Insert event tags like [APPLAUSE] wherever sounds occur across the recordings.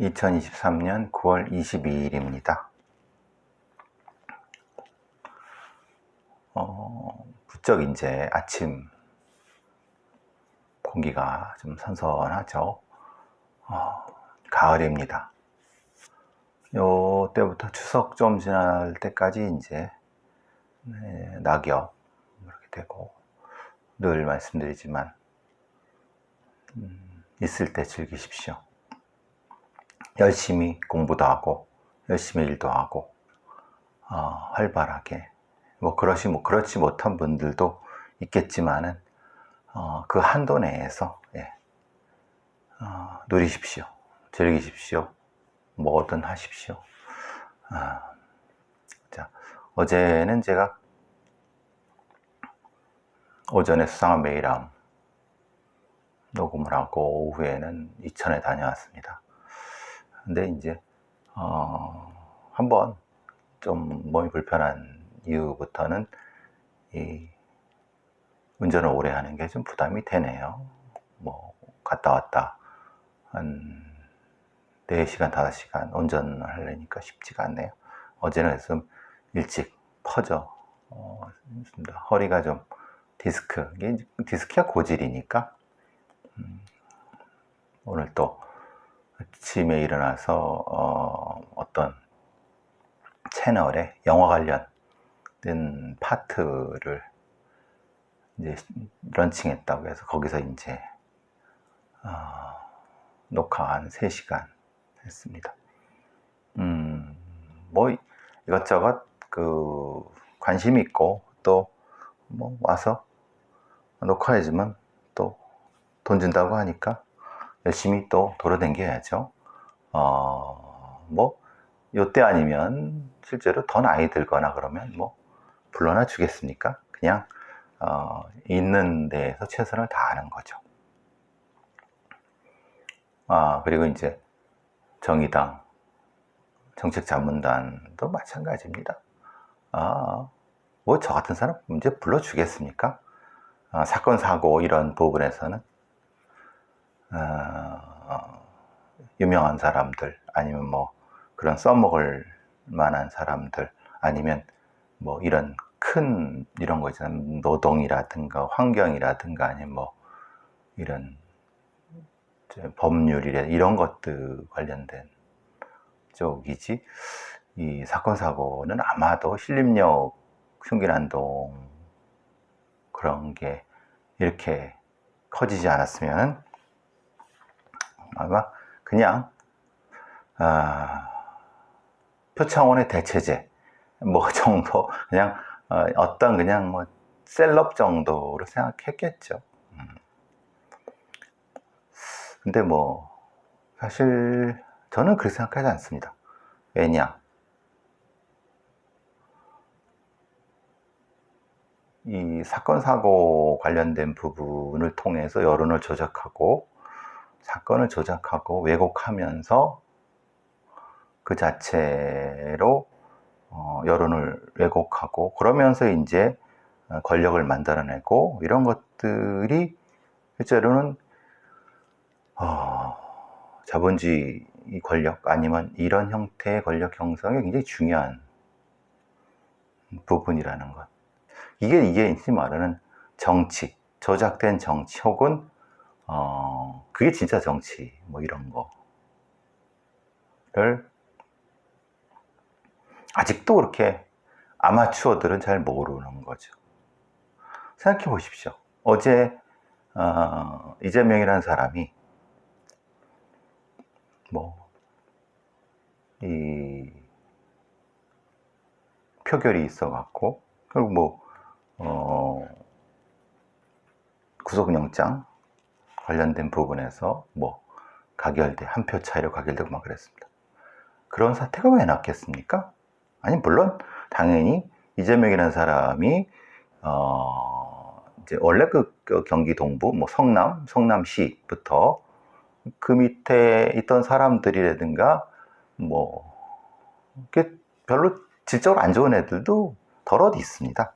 2023년 9월 22일입니다. 어, 부쩍 이제 아침 공기가 좀 선선하죠. 어, 가을입니다. 요 때부터 추석 좀 지날 때까지 이제 네, 낙엽 이렇게 되고 늘 말씀드리지만 음, 있을 때 즐기십시오. 열심히 공부도 하고 열심히 일도 하고 어, 활발하게 뭐 그러시 뭐 그렇지 못한 분들도 있겠지만은 어, 그 한도 내에서 예, 어, 누리십시오, 즐기십시오, 뭐든 하십시오. 아, 자 어제는 제가 오전에 수상한 메일함 녹음을 하고 오후에는 이천에 다녀왔습니다. 근데 이제 어, 한번 좀 몸이 불편한 이후부터는 이 운전을 오래 하는 게 좀 부담이 되네요. 뭐 갔다 왔다 한 4시간, 5시간 운전을 하려니까 쉽지가 않네요. 어제는 좀 일찍 퍼져 어. 허리가 좀 디스크, 디스크가 고질이니까 음, 오늘 또 아침에 일어나서 어, 어떤 채널에 영화 관련된 파트를 이제 런칭했다고 해서 거기서 이제 어, 녹화 한 3시간 했습니다. 음, 뭐 이것저것 그 관심 있고 또 뭐 와서 녹화해주면 또 돈 준다고 하니까 열심히 또 돌아댕겨야죠. 어, 뭐, 요때 아니면 실제로 더 나이 들거나 그러면 뭐, 불러나 주겠습니까? 그냥, 어, 있는 데에서 최선을 다하는 거죠. 아, 그리고 이제 정의당, 정책자문단도 마찬가지입니다. 아, 뭐 저 같은 사람 이제 불러주겠습니까? 아, 사건, 사고 이런 부분에서는 어, 유명한 사람들 아니면 뭐 그런 써먹을 만한 사람들 아니면 뭐 이런 큰 이런 거 있잖아요. 노동이라든가 환경이라든가 아니면 뭐 이런 법률이라 이런 것들 관련된 쪽이지. 이 사건 사고는 아마도 신림역 흉기난동 그런 게 이렇게 커지지 않았으면 아마 그냥 아, 표창원의 대체제 뭐 [LAUGHS] 정도 그냥 어, 떤 그냥 뭐 셀럽 정도로 생각했겠죠. 음. 근데 뭐 사실 저는 그렇게 생각하지 않습니다. 왜냐? 이 사건 사고 관련된 부분을 통해서 여론을 조작하고 사건을 조작하고 왜곡하면서 그 자체로 어, 여론을 왜곡하고 그러면서 이제 권력을 만들어내고 이런 것들이 실제로는 어, 자본주의 권력 아니면 이런 형태의 권력 형성에 굉장히 중요한 부분이라는 것. 이게 이게 이제 말하는 정치, 조작된 정치 혹은 어, 그게 진짜 정치, 뭐 이런 거를 아직도 그렇게 아마추어들은 잘 모르는 거죠. 생각해 보십시오. 어제, 어, 이재명이라는 사람이, 뭐, 이, 표결이 있어갖고, 결국 뭐, 어, 구속영장 관련된 부분에서 뭐 가결돼 한 표 차이로 가결되고 막 그랬습니다. 그런 사태가 왜 났겠습니까? 아니 물론 당연히 이재명이라는 사람이 어 이제 원래 그, 그 경기 동부 뭐 성남 성남시부터 그 밑에 있던 사람들이라든가 뭐 별로 질적으로 안 좋은 애들도 덜어디 있습니다.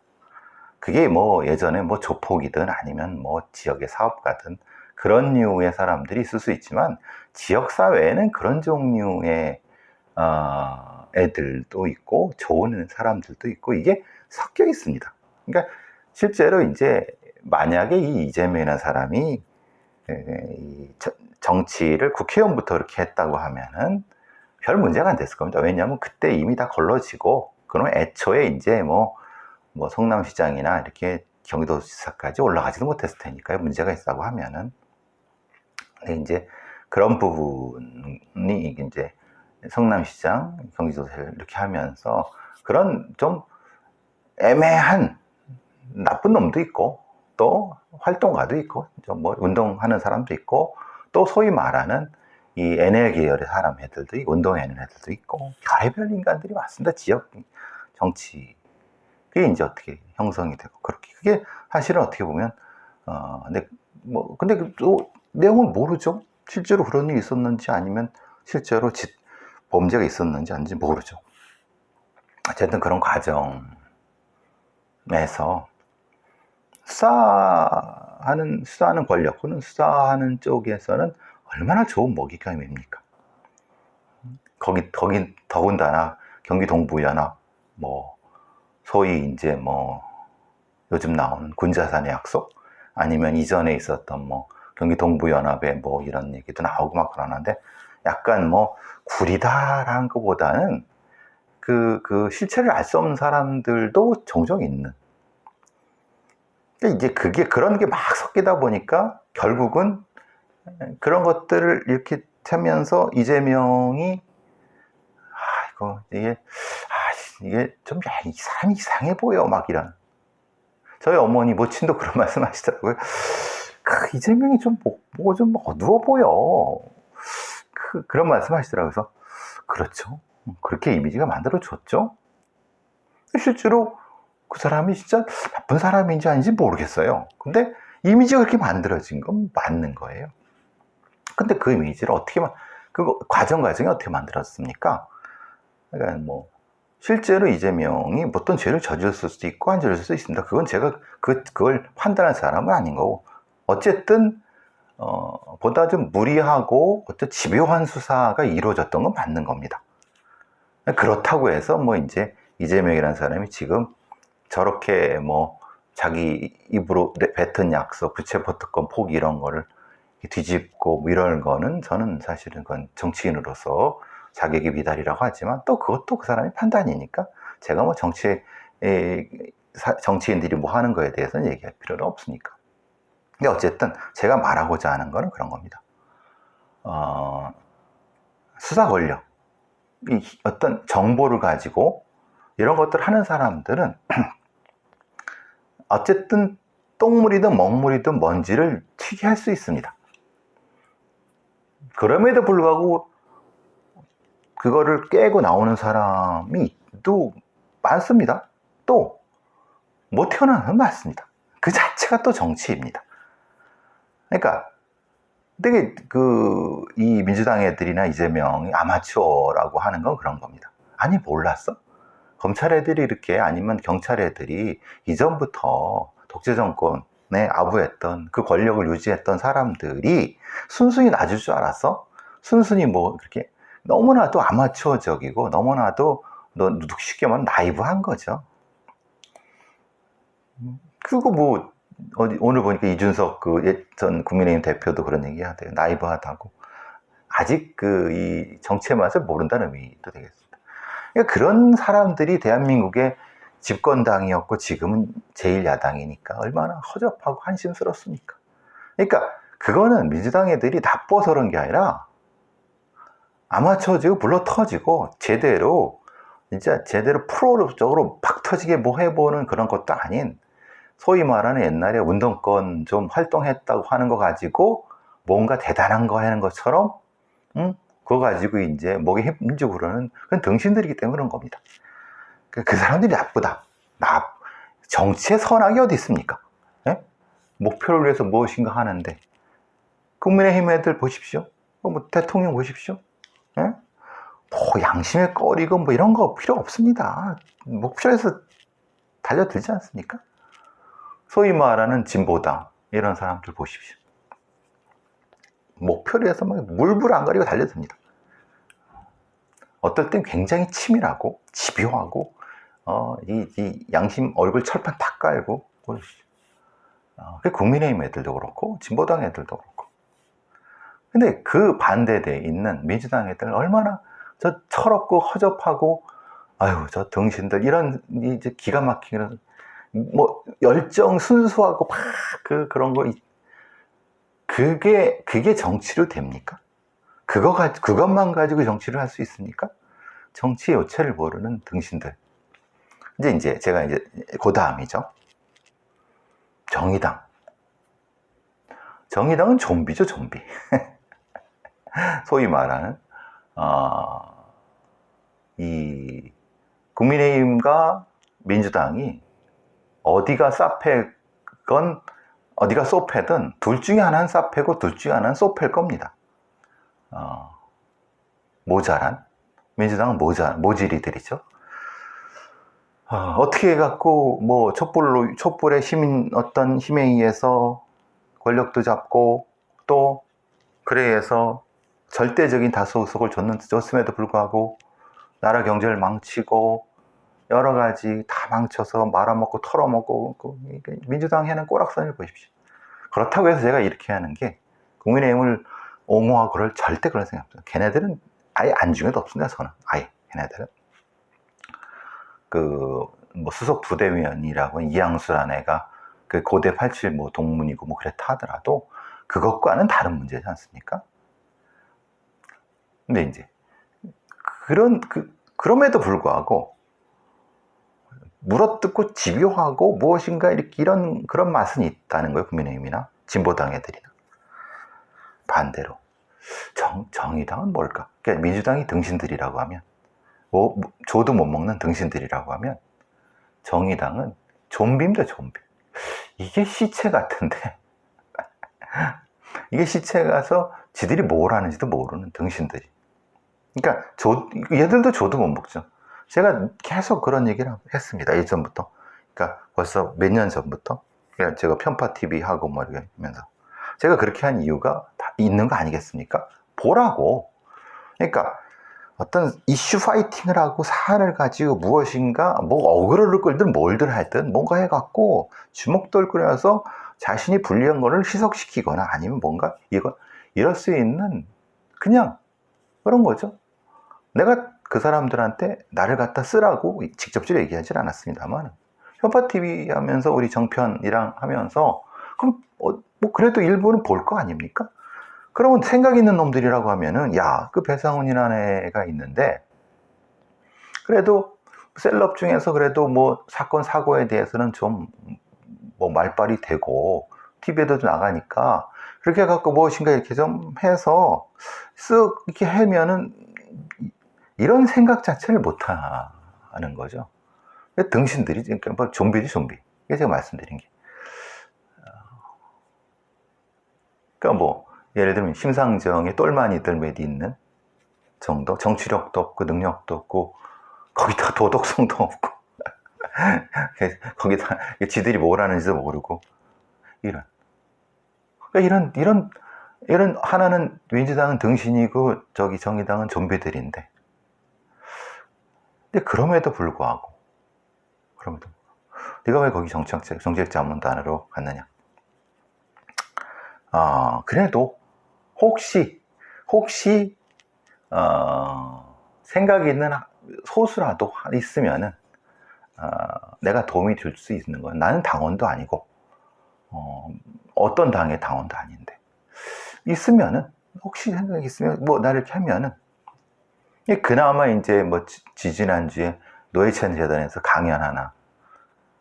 그게 뭐 예전에 뭐 조폭이든 아니면 뭐 지역의 사업가든 그런 류의 사람들이 있을 수 있지만 지역 사회에는 그런 종류의 어, 애들도 있고 좋은 사람들도 있고 이게 섞여 있습니다. 그러니까 실제로 이제 만약에 이 이재명이라는 사람이 정치를 국회의원부터 이렇게 했다고 하면은 별 문제가 안 됐을 겁니다. 왜냐하면 그때 이미 다 걸러지고 그러면 애초에 이제 뭐, 뭐 성남시장이나 이렇게 경기도지사까지 올라가지도 못했을 테니까요. 문제가 있다고 하면은 근데 이제 그런 부분이 이제 성남시장, 경기도지사를 이렇게 하면서 그런 좀 애매한 나쁜 놈도 있고 또 활동가도 있고 좀뭐 운동하는 사람도 있고 또 소위 말하는 이 NL 계열의 사람 애들도 있고 운동하는 애들도 있고 별의별 인간들이 많습니다. 지역 정치 그게 이제 어떻게 형성이 되고 그렇게 그게 사실은 어떻게 보면 어 근데 뭐 근데 그또 내용을 모르죠. 실제로 그런 일이 있었는지 아니면 실제로 지- 범죄가 있었는지 아닌지 모르죠. 어쨌든 그런 과정에서 수사하는 수사하는 권력 또는 수사하는 쪽에서는 얼마나 좋은 먹잇감입니까? 거기 거긴 더군다나 경기 동부 연합 뭐 소위 이제 뭐 요즘 나오는 군자산의 약속 아니면 이전에 있었던 뭐 경기 동부연합의 뭐 이런 얘기도 나오고 막 그러는데 약간 뭐 구리다라는 것보다는 그, 그 실체를 알 수 없는 사람들도 종종 있는. 근데 이제 그게 그런 게 막 섞이다 보니까 결국은 그런 것들을 이렇게 하면서 이재명이 아 이거 이게 아 이게 좀 야, 이 사람이 이상해 보여 막 이런 저희 어머니 모친도 그런 [LAUGHS] 말씀 하시더라고요. 그 이재명이 좀 뭐 좀 어두워 보여. 그, 그런 말씀하시더라고요. 그래서 그렇죠. 그렇게 이미지가 만들어졌죠. 실제로 그 사람이 진짜 나쁜 사람인지 아닌지 모르겠어요. 근데 이미지가 그렇게 만들어진 건 맞는 거예요. 근데 그 이미지를 어떻게, 만- 그 과정 과정이 어떻게 만들었습니까? 그러니까 뭐, 실제로 이재명이 어떤 죄를 저질렀을 수도 있고 안 저질렀을 수도 있습니다. 그건 제가 그, 그걸 판단할 사람은 아닌 거고. 어쨌든, 어, 보다 좀 무리하고 어떤 집요한 수사가 이루어졌던 건 맞는 겁니다. 그렇다고 해서 뭐 이제 이재명이라는 사람이 지금 저렇게 뭐 자기 입으로 내- 뱉은 약속, 부채포특권 포기 이런 거를 뒤집고 뭐 이런 거는 저는 사실은 그건 정치인으로서 자격이 비달이라고 하지만 또 그것도 그 사람의 판단이니까 제가 뭐 정치 정치인들이 뭐 하는 거에 대해서는 얘기할 필요는 없으니까. 근데 어쨌든 제가 말하고자 하는 거는 그런 겁니다. 어, 수사 권력, 이 어떤 정보를 가지고 이런 것들 하는 사람들은 [CLEARS THROAT] 어쨌든 똥물이든 먹물이든 뭔지를 특이할 수 있습니다. 그럼에도 불구하고 그거를 깨고 나오는 사람이 또 많습니다. 또 못 태어나는 많습니다. 그 자체가 또 정치입니다. 그러니까 되게 그 이 민주당 애들이나 이재명이 아마추어라고 하는 건 그런 겁니다. 아니 몰랐어? 검찰 애들이 이렇게 아니면 경찰 애들이 이전부터 독재 정권에 아부했던 그 권력을 유지했던 사람들이 순순히 놔줄 줄 알았어? 순순히 뭐 그렇게 너무나도 아마추어적이고 너무나도 너 쉽게 말하면 나이브한 거죠. 그리고 뭐 어디 오늘 보니까 이준석 그 전 국민의힘 대표도 그런 얘기 하대요. 나이브하다고. 아직 그 이 정치의 맛을 모른다는 의미도 되겠습니다. 그러니까 그런 사람들이 대한민국의 집권당이었고 지금은 제1야당이니까 얼마나 허접하고 한심스럽습니까? 그러니까 그거는 민주당 애들이 나빠서 그런 게 아니라 아마추어지고 불러 터지고 제대로 진짜 제대로 프로적으로 팍 터지게 뭐 해보는 그런 것도 아닌 소위 말하는 옛날에 운동권 좀 활동했다고 하는 거 가지고 뭔가 대단한 거 하는 것처럼 응? 그거 가지고 이제 목에 힘주고 그러는 그건 등신들이기 때문에 그런 겁니다. 그, 그 사람들이 나쁘다. 나 정치에 선악이 어디 있습니까? 예? 목표를 위해서 무엇인가 하는데 국민의힘 애들 보십시오. 뭐 대통령 보십시오. 예? 뭐 양심의 꺼리고 뭐 이런 거 필요 없습니다. 목표에서 달려들지 않습니까? 소위 말하는 진보당 이런 사람들 보십시오. 목표를 위해서 막 물불 안 가리고 달려듭니다. 어떨 땐 굉장히 치밀하고 집요하고 어, 이, 이 양심 얼굴 철판 탁 깔고. 어, 그 국민의힘 애들도 그렇고 진보당 애들도 그렇고 근데 그 반대대에 있는 민주당 애들은 얼마나 저 철없고 허접하고 아유 저 등신들 이런 이제 기가 막히는 뭐 열정 순수하고 막 그 그런 거 이- 그게 그게 정치로 됩니까? 그거 가 그것만 가지고 정치를 할 수 있습니까? 정치의 요체를 모르는 등신들. 이제 이제 제가 이제 그 다음이죠. 정의당. 정의당은 좀비죠, 좀비. [LAUGHS] 소위 말하는 어, 이 국민의힘과 민주당이 어디가 사패건 어디가 소패든 둘 중에 하나는 사패고 둘 중에 하나는 소패일 겁니다. 어, 모자란 민주당은 모자 모질이들이죠. 어, 떻게 해갖고 뭐 촛불로 촛불의 시민 어떤 힘에 의해서 권력도 잡고 또 그래 해서 절대적인 다수 의석을 줬는, 줬음에도 불구하고 나라 경제를 망치고 여러 가지 다 망쳐서 말아먹고 털어먹고 그 이게 민주당 해는 꼬락선을 보십시오. 그렇다고 해서 제가 이렇게 하는 게 국민의힘을 옹호하고 그럴 절대 그런 생각 없어요. 걔네들은 아예 안중에도 없습니다. 저는 아예 걔네들은 그 뭐 수석 부대위원이라고 이양수라는 애가 그 고대 87 뭐 동문이고 뭐 그랬다 하더라도 그것과는 다른 문제지 않습니까? 근데 이제 그런 그 그럼에도 불구하고 물어뜯고 집요하고 무엇인가 이렇게 이런 그런 맛은 있다는 거예요 국민의힘이나 진보당 애들이나. 반대로. 정, 정의당은 뭘까? 그러니까 민주당이 등신들이라고 하면 뭐, 뭐, 조도 못 먹는 등신들이라고 하면 정의당은 좀비입니다 좀비 이게 시체 같은데. [LAUGHS] 이게 시체 가서 지들이 뭘 하는지도 모르는 등신들이. 그러니까 조, 얘들도 조도 못 먹죠 제가 계속 그런 얘기를 했습니다 예전부터. 그러니까 벌써 몇 년 전부터. 제가 편파 TV 하고 뭐 이렇게 하면서. 제가 그렇게 한 이유가 다 있는 거 아니겠습니까? 보라고. 그러니까 어떤 이슈 파이팅을 하고 사안을 가지고 무엇인가 뭐 어그로를 끌든 뭘든 하든 뭔가 해갖고 주목도를 끌어서 자신이 불리한 거를 희석시키거나 아니면 뭔가 이거 이럴 수 있는 그냥 그런 거죠. 내가 그 사람들한테 나를 갖다 쓰라고 직접적으로 얘기하지 않았습니다만 현파 TV 하면서 우리 정편이랑 하면서 그럼 어, 뭐 그래도 일부는 볼거 아닙니까? 그러면 생각 있는 놈들이라고 하면은 야 그 배상훈이라는 애가 있는데 그래도 셀럽 중에서 그래도 뭐 사건 사고에 대해서는 좀 뭐 말빨이 되고 TV에도 나가니까 그렇게 해갖고 무엇인가 이렇게 좀 해서 쓱 이렇게 하면은 이런 생각 자체를 못 하는 거죠. 등신들이 그러니까 뭐 좀비지 좀비. 이게 제가 말씀드린 게. 그러니까 뭐 예를 들면 심상정의 똘마니들 몇 있는 정도 정치력도 없고 능력도 없고 거기다 도덕성도 없고 [LAUGHS] 거기다 지들이 뭘 하는지도 모르고 이런 그러니까 이런 이런 이런 하나는 민주당은 등신이고 저기 정의당은 좀비들인데 근데 그럼에도 불구하고 그럼에도 네가 왜 거기 정책 정책 자문단으로 갔느냐? 아 그래도 혹시 혹시 어, 생각이 있는 소수라도 있으면은 어, 내가 도움이 될 수 있는 건 나는 당원도 아니고 어, 어떤 당의 당원도 아닌데. 있으면은 혹시 생각이 있으면 뭐 나를 예, 그나마 이제 뭐 지- 지지난주에 노회찬 재단에서 강연 하나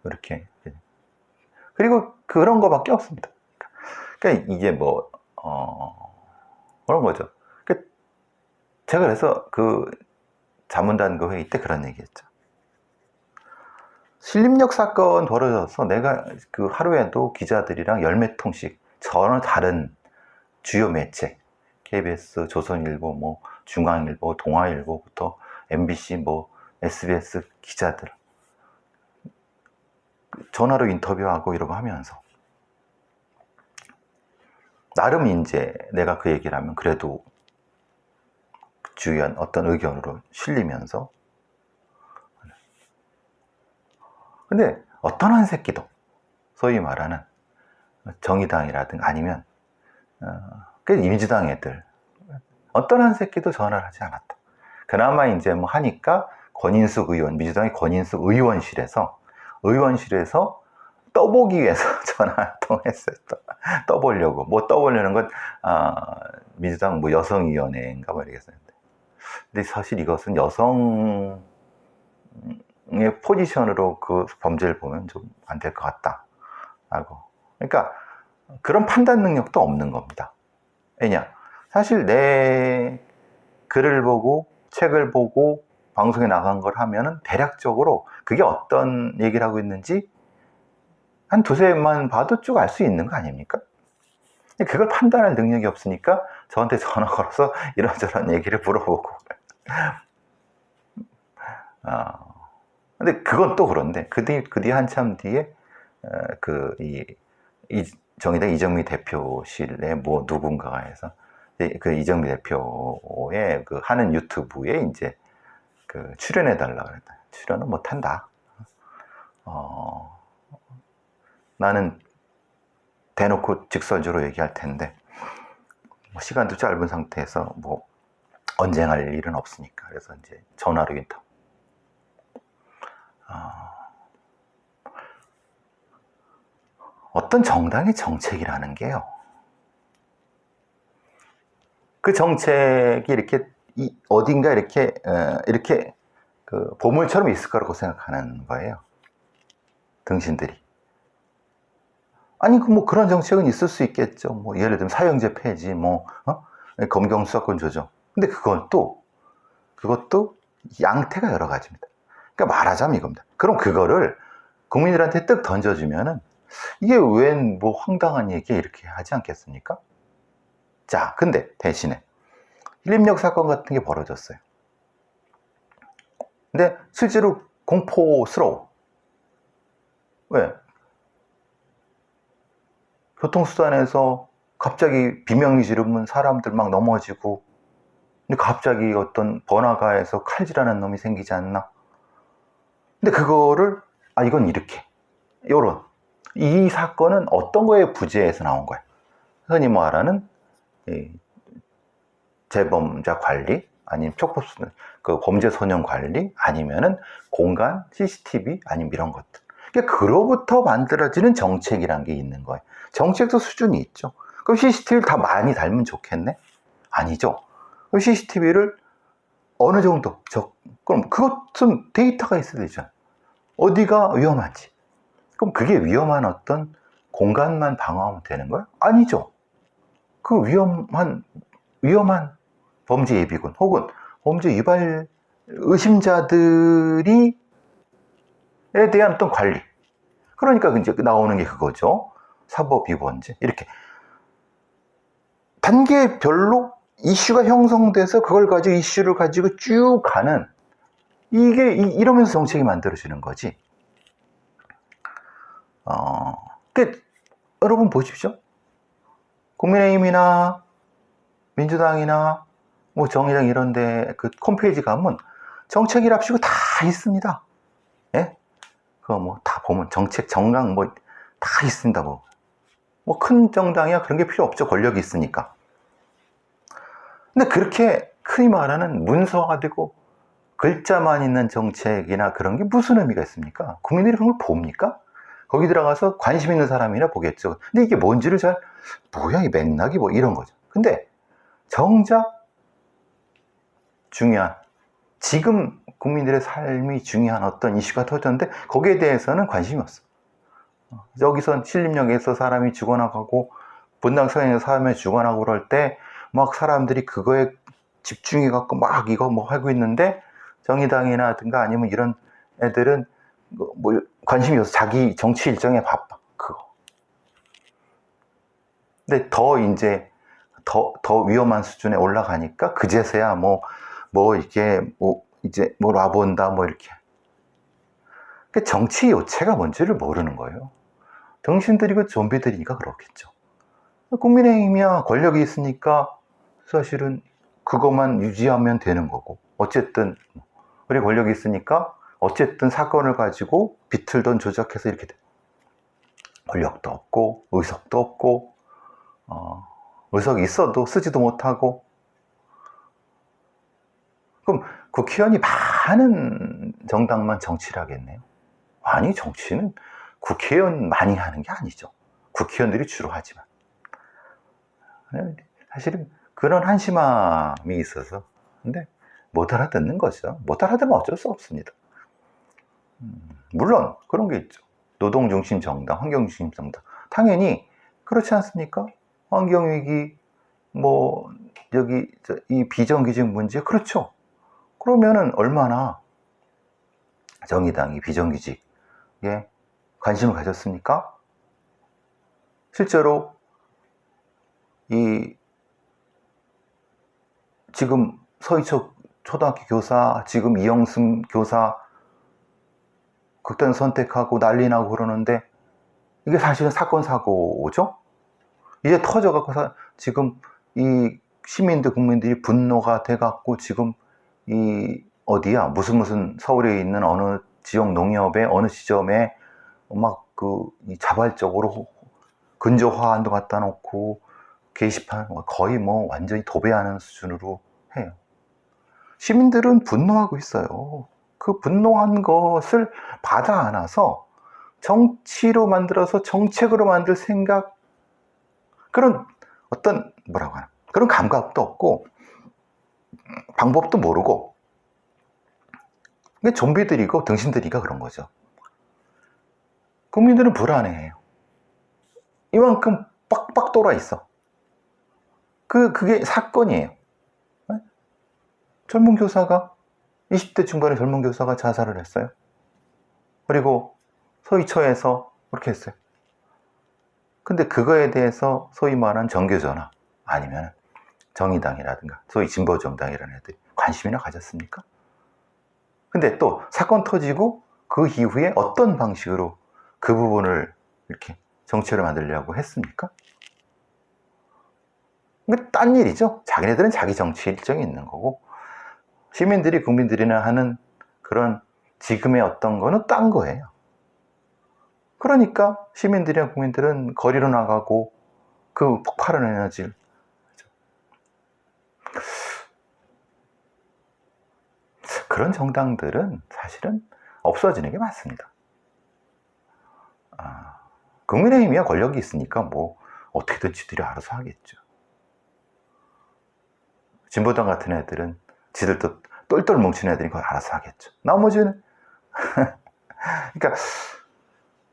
이렇게 그리고 그런 거밖에 없습니다. 그러니까 이게 뭐 어, 그런 거죠. 그 제가 그래서 그 자문단 그 회의 때 그런 얘기했죠. 신림역 사건 벌어져서 내가 그 하루에도 기자들이랑 열몇 통씩 전혀 다른 주요 매체 KBS, 조선일보, 뭐 중앙일보, 동아일보부터 MBC, 뭐 SBS 기자들 전화로 인터뷰하고 이러고 하면서 나름 이제 내가 그 얘기를 하면 그래도 주위한 어떤 의견으로 실리면서 근데 어떤 한 새끼도 소위 말하는 정의당이라든가 아니면 어, 그 민주당 애들 어떤 한 새끼도 전화를 하지 않았다. 그나마 이제 뭐 하니까 권인숙 의원, 민주당의 권인숙 의원실에서 의원실에서 떠보기 위해서 [LAUGHS] 전화 한 통했어요. 떠- 떠보려고 뭐 떠보려는 건 아, 민주당 뭐 여성위원회인가 뭐 이러겠었는데 근데 사실 이것은 여성 의 포지션으로 그 범죄를 보면 좀 안 될 것 같다 라고 그러니까 그런 판단 능력도 없는 겁니다. 왜냐 사실 내 글을 보고 책을 보고 방송에 나간 걸 하면은 대략적으로 그게 어떤 얘기를 하고 있는지 한 두세 만 봐도 쭉 알 수 있는 거 아닙니까? 그걸 판단할 능력이 없으니까 저한테 전화 걸어서 [LAUGHS] 이런저런 얘기를 물어보고. 아, 근데 그건 또 그런데 그 뒤, 그 뒤 한참 뒤에 어, 그, 이, 이 정의당 이정미 대표실에 뭐 누군가가 해서 이- 그 이정미 대표의 그 하는 유튜브에 이제 그 출연해 달라 그랬다. 출연은 못 한다. 어, 나는 대놓고 직설적으로 얘기할 텐데 뭐 시간도 짧은 상태에서 뭐 언쟁할 일은 없으니까 그래서 이제 전화로 인터. 어떤 정당의 정책이라는 게요. 그 정책이 이렇게 이- 어딘가 이렇게 어, 이렇게 그 보물처럼 있을 거라고 생각하는 거예요. 등신들이. 아니 그 뭐 그런 정책은 있을 수 있겠죠. 뭐 예를 들면 사형제 폐지, 뭐 어? 검경 수사권 조정. 근데 그건 또 그것도 양태가 여러 가지입니다. 그러니까 말하자면 이겁니다. 그럼 그거를 국민들한테 뜩 던져주면은 이게 웬 뭐 황당한 얘기 이렇게 하지 않겠습니까? 자, 근데 대신에 일림역 사건 같은 게 벌어졌어요. 근데 실제로 공포스러워. 왜? 교통수단에서 갑자기 비명이 지르면 사람들 막 넘어지고, 근데 갑자기 어떤 번화가에서 칼질하는 놈이 생기지 않나? 근데 그거를, 아, 이건 이렇게. 요런. 이 사건은 어떤 거에 부재해서 나온 거야? 흔히 말하는 이 재범자 관리, 아니면 촉법수, 그 범죄 소년 관리, 아니면은 공간, CCTV, 아니면 이런 것들. 그러니까 그로부터 만들어지는 정책이란 게 있는 거예요. 정책도 수준이 있죠. 그럼 CCTV를 다 많이 달면 좋겠네? 아니죠. 그럼 CCTV를 어느 정도, 적, 그럼 그것은 데이터가 있어야 되죠. 어디가 위험한지. 그럼 그게 위험한 어떤 공간만 방어하면 되는 거야? 아니죠. 그 위험한, 위험한 범죄 예비군 혹은 범죄 유발 의심자들이 에 대한 어떤 관리. 그러니까 이제 나오는 게 그거죠. 사법 위반죄. 이렇게. 단계별로 이슈가 형성돼서 그걸 가지고 이슈를 가지고 쭉 가는 이게 이- 이러면서 정책이 만들어지는 거지. 어, 그, 여러분 보십시오. 국민의힘이나 민주당이나 뭐 정의당 이런데 그 홈페이지 가면 정책이랍시고 다 있습니다. 예? 그거 뭐 다 보면 정책 정강 뭐 다 있습니다. 뭐. 뭐 큰 정당이야 그런 게 필요 없죠. 권력이 있으니까. 근데 그렇게 흔히 말하는 문서화되고 글자만 있는 정책이나 그런 게 무슨 의미가 있습니까? 국민들이 그런 걸 봅니까? 거기 들어가서 관심 있는 사람이나 보겠죠. 근데 이게 뭔지를 잘, 뭐야, 이 맥락이 뭐 이런 거죠. 근데 정작 중요한, 지금 국민들의 삶이 중요한 어떤 이슈가 터졌는데 거기에 대해서는 관심이 없어. 어, 여기선 신림역에서 사람이 죽어나가고 분당성에서 사람이 죽어나고 그럴 때 막 사람들이 그거에 집중해 갖고 막 이거 뭐 하고 있는데 정의당이나 든가 아니면 이런 애들은 뭐- 뭐 관심이 없어 자기 정치 일정에 바빠 그거. 근데 더 이제 더, 더 위험한 수준에 올라가니까 그제서야 뭐, 뭐 이게 뭐 이제 뭐 와본다 뭐 이렇게. 그 정치 요체가 뭔지를 모르는 거예요. 당신들이 그 좀비들이니까 그렇겠죠. 국민의힘이야 권력이 있으니까 사실은 그것만 유지하면 되는 거고 어쨌든 우리 권력이 있으니까 어쨌든 사건을 가지고 비틀던 조작해서 이렇게 돼. 권력도 없고 의석도 없고 어, 의석이 있어도 쓰지도 못하고 그럼 국회의원이 많은 정당만 정치를 하겠네요. 아니 정치는 국회의원 많이 하는 게 아니죠. 국회의원들이 주로 하지만 사실은 그런 한심함이 있어서 근데 못 알아듣는 거죠. 못 알아듣으면 어쩔 수 없습니다. 음, 물론 그런 게 있죠. 노동 중심 정당, 환경 중심 정당. 당연히 그렇지 않습니까? 환경 위기, 뭐 여기 저이 비정규직 문제 그렇죠. 그러면은 얼마나 정의당이 비정규직에 관심을 가졌습니까? 실제로 이 지금 서희초 초등학교 교사, 지금 이영승 교사 극단 선택하고 난리 나고 그러는데 이게 사실은 사건 사고죠. 이제 터져갖고 사- 지금 이 시민들 국민들이 분노가 돼갖고 지금 이 어디야 무슨 무슨 서울에 있는 어느 지역 농협의 어느 지점에 막 그 자발적으로 근조화한도 갖다 놓고 게시판 거의 뭐 완전히 도배하는 수준으로 해요. 시민들은 분노하고 있어요. 그 분노한 것을 받아 안아서 정치로 만들어서 정책으로 만들 생각 그런 어떤 뭐라고 하나 그런 감각도 없고 방법도 모르고 이게 좀비들이고 등신들이가 그런 거죠. 국민들은 불안해해요. 이만큼 빡빡 돌아 있어. 그 그게 사건이에요. 네? 젊은 교사가 20대 중반의 젊은 교사가 자살을 했어요. 그리고 소위처에서 그렇게 했어요. 근데 그거에 대해서 소위 말하는 정교전화 아니면 정의당이라든가 소위 진보정당이라는 애들이 관심이나 가졌습니까? 근데 또 사건 터지고 그 이후에 어떤 방식으로 그 부분을 이렇게 정치를 만들려고 했습니까? 딴 일이죠. 자기네들은 자기 정치 일정이 있는 거고 시민들이 국민들이나 하는 그런 지금의 어떤 거는 딴 거예요. 그러니까 시민들이나 국민들은 거리로 나가고 그 폭발한 에너지를 그런 정당들은 사실은 없어지는 게 맞습니다. 아, 국민의힘이야 권력이 있으니까 뭐 어떻게든 지들이 알아서 하겠죠. 진보당 같은 애들은 지들도 똘똘 뭉친 애들이 그걸 알아서 하겠죠. 나머지는 [LAUGHS] 그러니까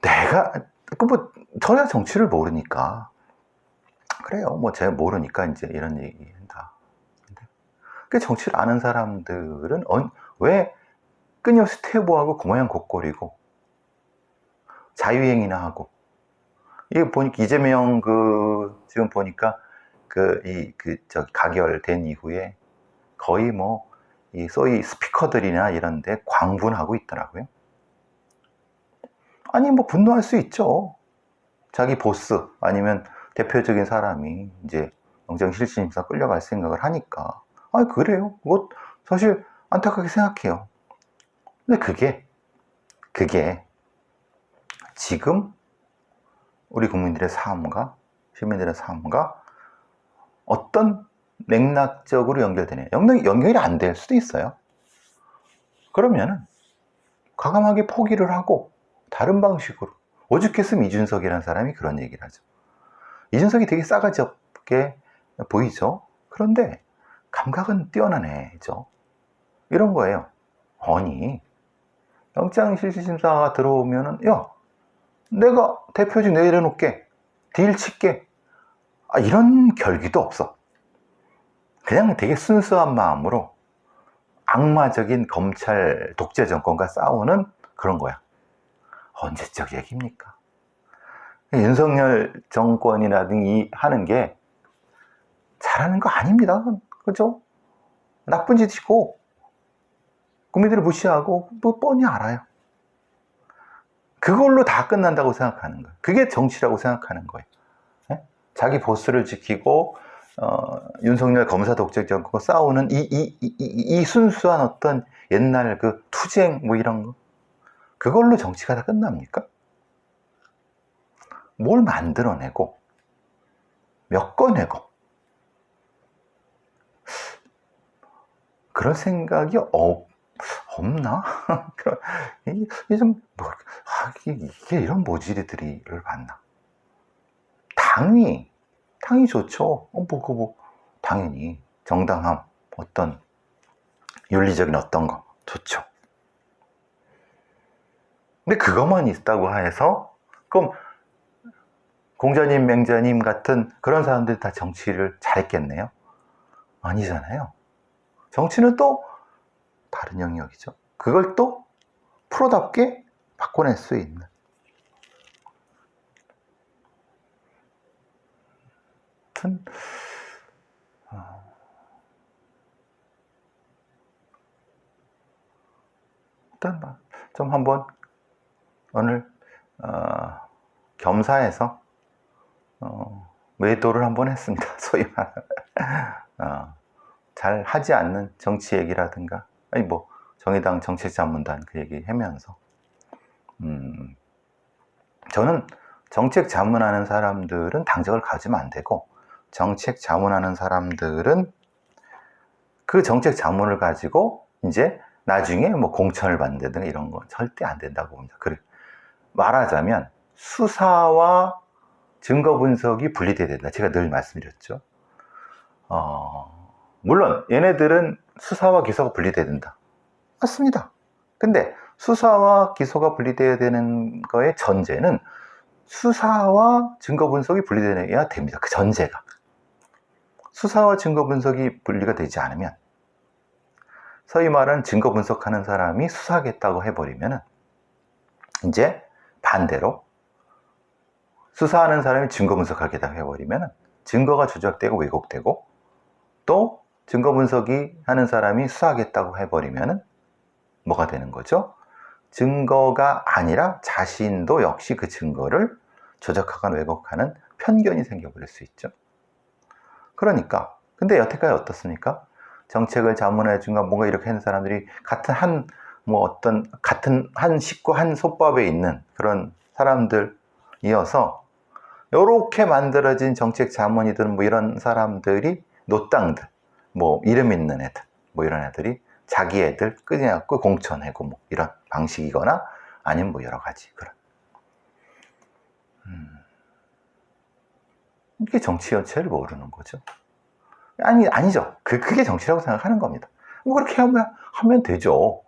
내가 그뭐 전혀 정치를 모르니까 그래요. 뭐 제가 모르니까 이제 이런 얘기한다. 근데 그 정치를 아는 사람들은 언- 왜 끊임없이 퇴보하고 그 모양 곡거리고 자유행위나 하고 이게 보니까 이재명 그 지금 보니까 그 이 그 저기 가결된 이후에 거의 뭐 이 소위 스피커들이나 이런데 광분하고 있더라고요. 아니 뭐 분노할 수 있죠. 자기 보스 아니면 대표적인 사람이 이제 영장실질심사 끌려갈 생각을 하니까 아 그래요. 그거 사실 안타깝게 생각해요. 근데 그게 그게 지금 우리 국민들의 삶과 시민들의 삶과 어떤 맥락적으로 연결되냐 연결, 연결이 안 될 수도 있어요. 그러면은 과감하게 포기를 하고 다른 방식으로. 오죽했으면 이준석이라는 사람이 그런 얘기를 하죠. 이준석이 되게 싸가지 없게 보이죠? 그런데 감각은 뛰어난 애죠. 이런 거예요. 아니 영장실질심사가 들어오면은 야 내가 대표직 내려놓게. 딜 칠게. 아, 이런 결기도 없어 그냥 되게 순수한 마음으로 악마적인 검찰 독재 정권과 싸우는 그런 거야 언제적 얘기입니까 윤석열 정권이라든지 이 하는 게 잘하는 거 아닙니다 그죠 나쁜 짓이고 국민들을 무시하고 뭐 뻔히 알아요 그걸로 다 끝난다고 생각하는 거예요. 그게 정치라고 생각하는 거예요. 예? 자기 보스를 지키고 어, 윤석열 검사 독재 정권 싸우는 이, 이, 이, 이- 이 순수한 어떤 옛날 그 투쟁 뭐 이런 거 그걸로 정치가 다 끝납니까? 뭘 만들어내고 엮어내고 그런 생각이 없, 없나? [LAUGHS] 이게, 좀, 뭐, 아, 이게, 이런 모질이들이를 봤나? 당위, 당이 좋죠. 어, 뭐, 그, 뭐, 당연히, 정당함, 어떤, 윤리적인 어떤 거, 좋죠. 근데 그것만 있다고 해서, 그럼, 공자님, 맹자님 같은 그런 사람들이 다 정치를 잘했겠네요? 아니잖아요. 정치는 또 다른 영역이죠. 그걸 또 프로답게 바꿔낼 수 있는. 하여튼, 어, 일단 뭐좀 한번 오늘 어, 겸사해서 어, 외도를 한번 했습니다. [LAUGHS] 소위 말하는. 어, 잘 하지 않는 정치 얘기라든가, 아니 뭐 정의당 정책자문단 그 얘기 하면서, 음, 저는 정책 자문하는 사람들은 당적을 가지면 안 되고, 정책 자문하는 사람들은 그 정책 자문을 가지고 이제 나중에 뭐 공천을 받는다든가 이런 건 절대 안 된다고 봅니다. 그래 말하자면 수사와 증거 분석이 분리돼야 된다. 제가 늘 말씀드렸죠. 어, 물론 얘네들은 수사와 기소가 분리돼야 된다. 맞습니다. 근데 수사와 기소가 분리돼야 되는 거의 전제는 수사와 증거 분석이 분리돼야 됩니다. 그 전제가. 수사와 증거 분석이 분리가 되지 않으면 소위 말하는 증거 분석하는 사람이 수사하겠다고 해버리면은 이제 반대로 수사하는 사람이 증거 분석하겠다고 해버리면은 증거가 조작되고 왜곡되고 또 증거 분석이 하는 사람이 수사하겠다고 해버리면은 뭐가 되는 거죠? 증거가 아니라 자신도 역시 그 증거를 조작하거나 왜곡하는 편견이 생겨버릴 수 있죠. 그러니까 근데 여태까지 어떻습니까? 정책을 자문해 준가 뭔가 이렇게 하는 사람들이 같은 한 뭐 어떤 같은 한 식구 한 솥밥에 있는 그런 사람들이어서 이렇게 만들어진 정책 자문이든 뭐 이런 사람들이 노땅들 뭐 이름 있는 애들 뭐 이런 애들이 자기 애들 끄집어갖고 공천하고 뭐 이런 방식이거나 아니면 뭐 여러 가지 그런 음. 이게 정치 연체를 모르는 거죠. 아니 아니죠. 그 그게 정치라고 생각하는 겁니다. 뭐 그렇게 하면 하면 되죠.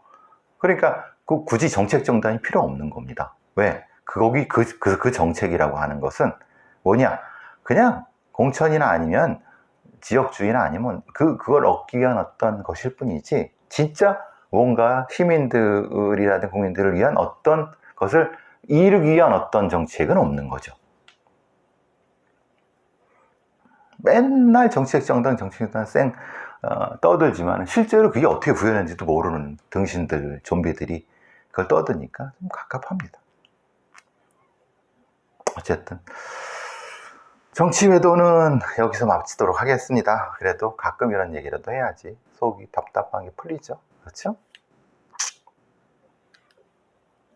그러니까 그 굳이 정책 정당이 필요 없는 겁니다. 왜? 그 거기 그, 그, 그 정책이라고 하는 것은 뭐냐? 그냥 공천이나 아니면 지역주의나 아니면 그 그걸 얻기 위한 어떤 것일 뿐이지 진짜 뭔가 시민들이라든 국민들을 위한 어떤 것을 이루기 위한 어떤 정책은 없는 거죠. 맨날 정치적 정당, 정치적 정당 쌩 어, 떠들지만 실제로 그게 어떻게 구현했는지도 모르는 등신들, 좀비들이 그걸 떠드니까 좀 갑갑합니다. 어쨌든 정치 외도는 여기서 마치도록 하겠습니다. 그래도 가끔 이런 얘기라도 해야지 속이 답답한 게 풀리죠. 그렇죠?